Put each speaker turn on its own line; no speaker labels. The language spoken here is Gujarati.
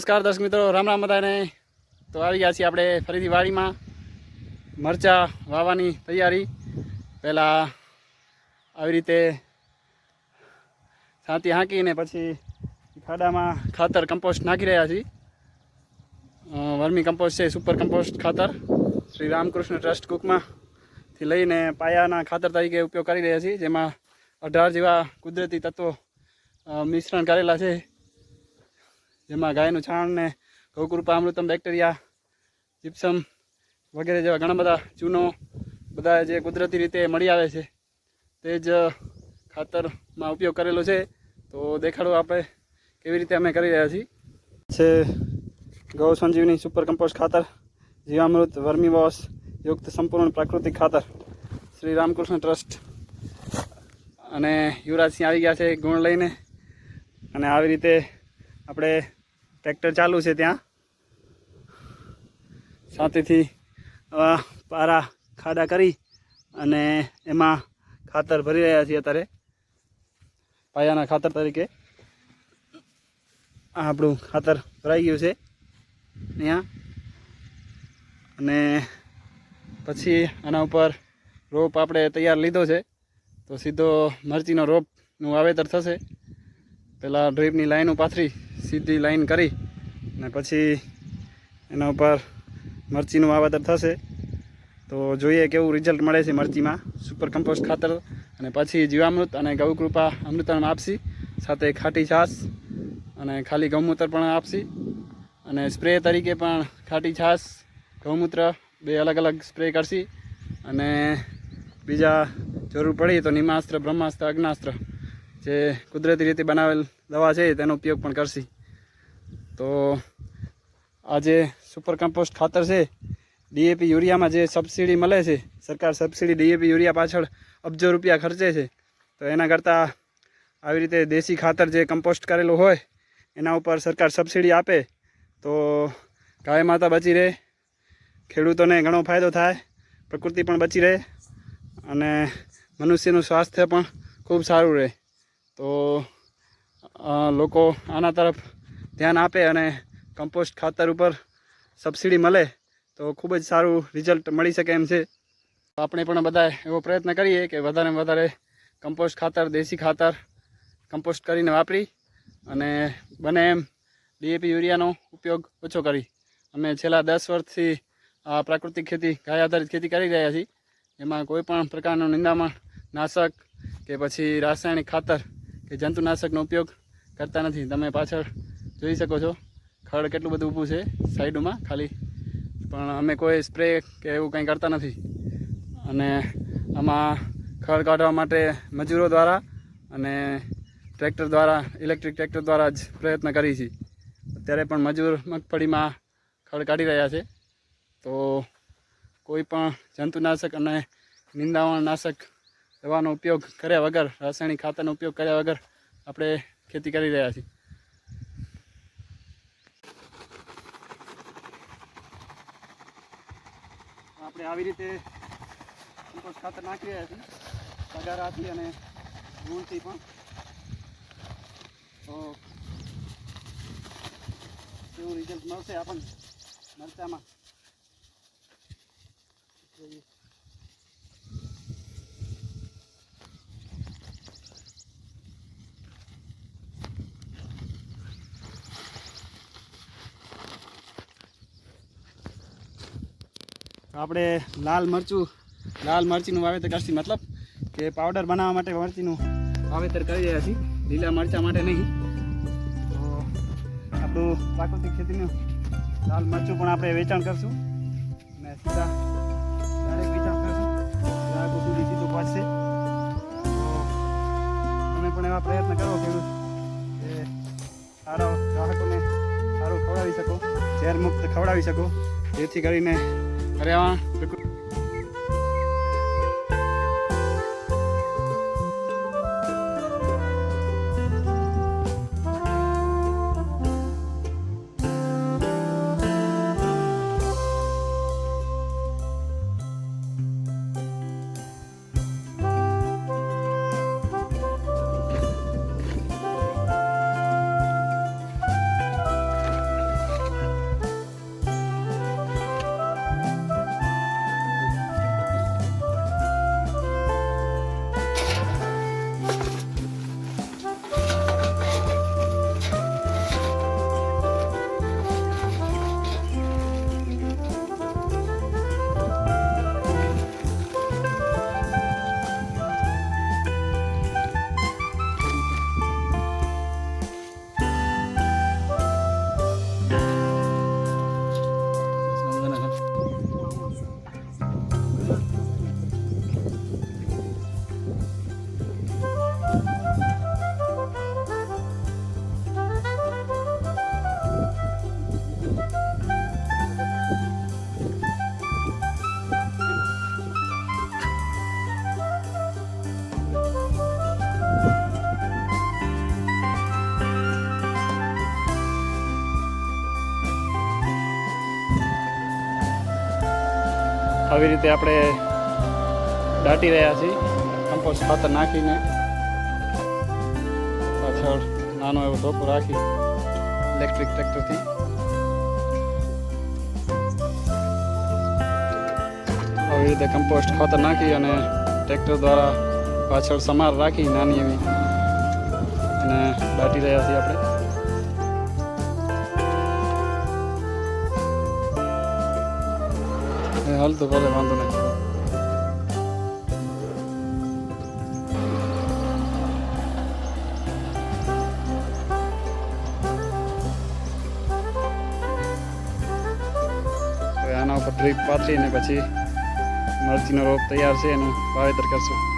નમસ્કાર દર્શક મિત્રો, રામ રામ બધાને. તો આવી ગયા છીએ આપણે ફરીથી વાડીમાં. મરચાં વાવવાની તૈયારી. પહેલાં આવી રીતે છાંતી હાંકીને પછી ખાડામાં ખાતર કમ્પોસ્ટ નાખી રહ્યા છીએ. વર્મી કમ્પોસ્ટ છે સુપર કમ્પોસ્ટ ખાતર. શ્રી રામકૃષ્ણ ટ્રસ્ટ કુકમાંથી લઈને પાયાના ખાતર તરીકે ઉપયોગ કરી રહ્યા છીએ, જેમાં અઢાર જેવા કુદરતી તત્વો મિશ્રણ કરેલા છે. જેમાં ગાયનું છાણ ને ગૌકૃપા અમૃતમ, બેક્ટેરિયા જીપ્સમ વગેરે જેવા ઘણા બધા ચૂનો બધા જે કુદરતી રીતે મળી આવે છે તે જ ખાતરમાં ઉપયોગ કરેલો છે. તો દેખાડો આપણે કેવી રીતે અમે કરી રહ્યા છીએ. છે ગૌ સંજીવની સુપર કમ્પોસ્ટ ખાતર, જીવામૃત, વર્મી વોશ, યુક્ત સંપૂર્ણ પ્રાકૃતિક ખાતર. શ્રી રામકૃષ્ણ ટ્રસ્ટ અને યુવરાજસિંહ આવી ગયા છે ગુણ લઈને. અને આવી રીતે આપણે ટ્રેક્ટર ચાલુ છે ત્યાં. સાથેથી પારા ખાડા કરી અને એમાં ખાતર ભરી રહ્યા છીએ અત્યારે. પાયાના ખાતર તરીકે. આ આપણું ખાતર ભરાઈ ગયું છે અહીંયા અને પછી આના ઉપર રોપ આપણે તૈયાર લીધો છે. તો સીધો મરચીનો રોપનું વાવેતર થશે. પહેલાં ડ્રીપની લાઈનો પાથરી સીધી લાઈન કરી અને પછી એના ઉપર મરચીનું વાવેતર થશે. તો જોઈએ કેવું રિઝલ્ટ મળે છે મરચીમાં. સુપર કમ્પોસ્ટ ખાતર અને પછી જીવામૃત અને ગૌકૃપા અમૃતાણ આપશી સાથે ખાટી છાશ અને ખાલી ગૌમૂત્ર પણ આપશી અને સ્પ્રે તરીકે પણ ખાટી છાશ, ગૌમૂત્ર બે અલગ અલગ સ્પ્રે કરશી અને બીજા જરૂર પડી તો નિમાસ્ત્ર, બ્રહ્માસ્ત્ર, અગ્નાસ્ત્ર જે કુદરતી રીતે બનાવેલ દવા છે તેનો ઉપયોગ પણ કરશી. તો આ જે સુપર કમ્પોસ્ટ ખાતર છે ડીએપી યુરિયામાં જે સબસિડી મળે છે, સરકાર સબસિડી ડીએપી યુરિયા પાછળ અબજો રૂપિયા ખર્ચે છે. તો એના કરતાં આવી રીતે દેશી ખાતર જે કમ્પોસ્ટ કરેલું હોય, એના ઉપર સરકાર સબસિડી આપે. તો ગાય માતા બચી રહે, ખેડૂતોને ઘણો ફાયદો થાય, પ્રકૃતિ પણ બચી રહે, અને મનુષ્યનું સ્વાસ્થ્ય પણ ખૂબ સારું રહે. તો લોકો આના તરફ ધ્યાન આપે અને કમ્પોસ્ટ ખાતર ઉપર સબસિડી મળે, તો ખૂબ જ સારું રિઝલ્ટ મળી શકે એમ છે. આપણે પણ બધા એવો પ્રયત્ન કરીએ કે વધારે વધારે કમ્પોસ્ટ ખાતર, દેશી ખાતર કમ્પોસ્ટ કરીને વાપરી અને બને એમ ડીએપી યુરિયાનો ઉપયોગ ઓછો કરી. અમે છેલ્લા દસ વર્ષથી આ પ્રાકૃતિક ખેતી, ગાય આધારિત ખેતી કરી રહ્યા છીએ. એમાં કોઈ પણ પ્રકારનું નિંદામણ, નાશક કે પછી રાસાયણિક ખાતર કે જંતુનાશકનો ઉપયોગ કરતા નથી. તમે પાછળ જોઈ શકો છો. ખડ કેટલું બધું ઊભું છે સાઈડમાં, ખાલી. પણ અમે કોઈ સ્પ્રે કે એવું કંઈ કરતા નથી. અને આમાં ખડ કાઢવા માટે મજૂરો દ્વારા અને ટ્રેક્ટર દ્વારા, ઇલેક્ટ્રિક ટ્રેક્ટર દ્વારા જ પ્રયત્ન કરી છીએ અત્યારે પણ મજૂર મગફળીમાં ખડ કાઢી રહ્યા છે. તો કોઈ પણ જંતુનાશક અને નિંદાવણનાશક દવાનો ઉપયોગ કર્યા વગર, રાસાયણિક ખાતરનો ઉપયોગ કર્યા વગર આપણે ખેતી કરી રહ્યા છીએ. આપણે આવી રીતે કમ્પોસ્ટ ખાતર નાખી રહ્યા છીએ. સગારાથી અને ગુણથી પણ. તો કેવું રિઝલ્ટ મળશે આપણને? મરચામાં? જોઈએ. આપણે લાલ મરચું, લાલ મરચીનું વાવેતર કરશી. મતલબ કે પાવડર બનાવવા માટે મરચીનું વાવેતર કરી રહ્યા છીએ. લીલા મરચા માટે નહીં. તો આપણું પ્રાકૃતિક ખેતીનું લાલ મરચું પણ આપણે વેચાણ કરશું. અને સીધા ડાયરેક્ટ વેચાણ કરશું. ગ્રાહકો સુધી સીધું પહોંચશે. તમે પણ એવા પ્રયત્ન કરો કે સારા ગ્રાહકોને સારું ખવડાવી શકો, ઝેર મુક્ત ખવડાવી શકો. જેથી કરીને પર્યાવરણ આવી રીતે આપણે દાટી રહ્યા છીએ. કમ્પોસ્ટ ખાતર નાખીને પાછળ નાનો એવો ટોપો રાખી ઇલેક્ટ્રિક ટ્રેક્ટરથી આવી રીતે કમ્પોસ્ટ ખાતર નાખી અને ટ્રેક્ટર દ્વારા પાછળ સમાર રાખી નાની એવી અને દાટી રહ્યા છીએ આપણે. એ હાલ તો ભલે વાંધો નહીં આના ઉપર ડ્રીપ પાથરીને પછી મરચીનો રોપ તૈયાર છે એનું વાવેતર કરશું